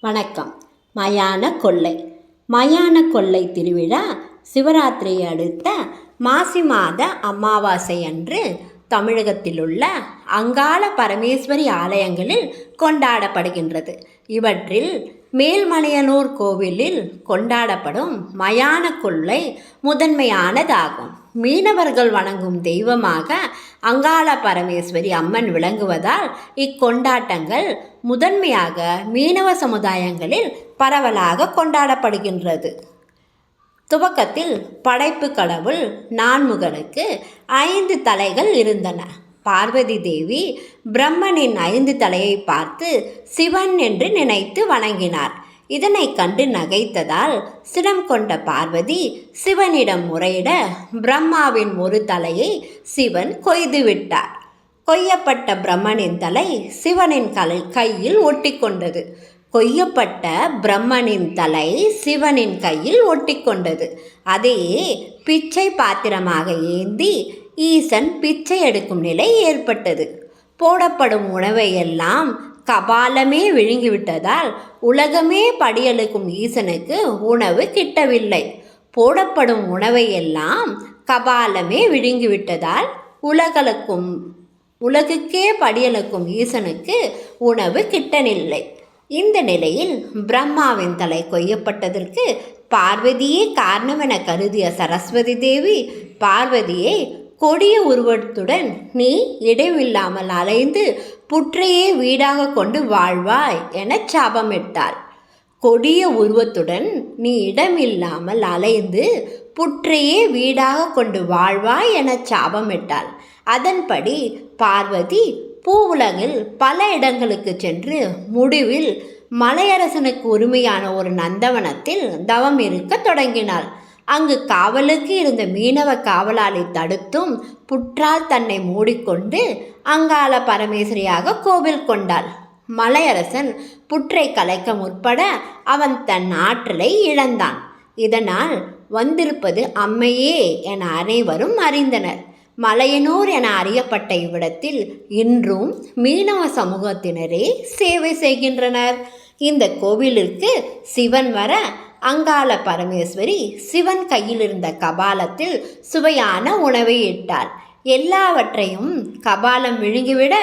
வணக்கம். மயான கொள்ளை. மயான கொள்ளை திருவிழா சிவராத்திரியை அடுத்த மாசி மாத அமாவாசை அன்று தமிழகத்தில் உள்ள அங்காள பரமேஸ்வரி ஆலயங்களில் கொண்டாடப்படுகின்றது. இவற்றில் மேல்மலையனூர் கோவிலில் கொண்டாடப்படும் மயான கொள்ளை முதன்மையானதாகும். மீனவர்கள் வணங்கும் தெய்வமாக அங்காள பரமேஸ்வரி அம்மன் விளங்குவதால் இக்கொண்டாட்டங்கள் முதன்மையாக மீனவ சமுதாயங்களில் பரவலாக கொண்டாடப்படுகின்றது. துவக்கத்தில் படைப்பு கடவுள் நான்முகனுக்கு ஐந்து தலைகள் இருந்தன. பார்வதி தேவி பிரம்மனின் ஐந்து தலையை பார்த்து சிவன் என்று நினைத்து வணங்கினார். இதனை கண்டு நகைத்ததால் சினம் கொண்ட பார்வதி சிவனிடம் முறையிட பிரம்மாவின் ஒரு தலையை சிவன் கொய்துவிட்டார் கொய்யப்பட்ட பிரம்மனின் தலை சிவனின் கலை கையில் ஒட்டிக்கொண்டது. கொய்யப்பட்ட பிரம்மனின் தலை சிவனின் கையில் ஒட்டிக்கொண்டது. அதையே பிச்சை பாத்திரமாக ஏந்தி ஈசன் பிச்சை எடுக்கும் நிலை ஏற்பட்டது. போடப்படும் உணவை எல்லாம் கபாலமே விழுங்கிவிட்டதால் உலகமே படியெழுக்கும் ஈசனுக்கு உணவு கிட்டவில்லை. போடப்படும் உணவை எல்லாம் கபாலமே விழுங்கிவிட்டதால் உலகளுக்கும் உலகுக்கே படியெழுக்கும் ஈசனுக்கு உணவு கிட்டனில்லை. இந்த நிலையில் பிரம்மாவின் தலை கொய்யப்பட்டதற்கு பார்வதியே காரணமென கருதிய சரஸ்வதி தேவி பார்வதியை கொடிய உருவத்துடன் நீ இடைவில்லாமல் அலைந்து புற்றையே வீடாக கொண்டு வாழ்வாய் என சாபமிட்டாள். கொடிய உருவத்துடன் நீ இடமில்லாமல் அலைந்து புற்றையே வீடாக கொண்டு வாழ்வாய் என சாபமிட்டாள். அதன்படி பார்வதி பூவுலகில் பல இடங்களுக்கு சென்று முடிவில் மலையரசனுக்கு உரிமையான ஒரு நந்தவனத்தில் தவம் இருக்க தொடங்கினாள். அங்கு காவலுக்கு இருந்த மீனவ காவலாளி தடுத்தும் புற்றால் தன்னை மூடிக்கொண்டு அங்காள பரமேஸ்வரியாக கோவில் கொண்டாள். மலையரசன் புற்றை கலைக்க முற்பட அவன் தன் ஆற்றலை இழந்தான். இதனால் வந்திருப்பது அம்மையே என அனைவரும் அறிந்தனர். மலையனூர் என அறியப்பட்ட இவ்விடத்தில் இன்றும் மீனவ சமூகத்தினரே சேவை செய்கின்றனர். இந்த கோவிலிற்கு சிவன் வர அங்காள பரமேஸ்வரி சிவன் கையில் இருந்த கபாலத்தில் சுவையான உணவை இட்டாள். எல்லாவற்றையும் கபாலம் விழுங்கிவிட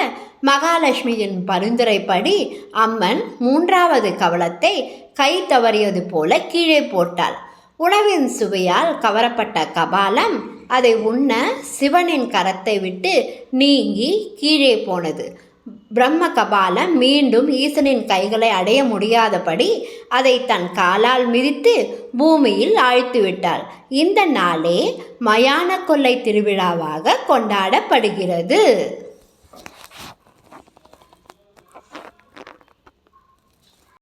மகாலட்சுமியின் பரிந்துரைப்படி அம்மன் மூன்றாவது கவலத்தை கை தவறியது போல கீழே போட்டாள். உணவின் சுவையால் கவரப்பட்ட கபாலம் அதை உண்ண சிவனின் கரத்தை விட்டு நீங்கி கீழே போனது. பிரம்ம கபாலம் மீண்டும் ஈசனின் கைகளை அடைய முடியாதபடி அதை தன் காலால் மிதித்து பூமியில் ஆழ்த்து விட்டாள் இந்த நாளே மயான கொள்ளை திருவிழாவாக கொண்டாடப்படுகிறது.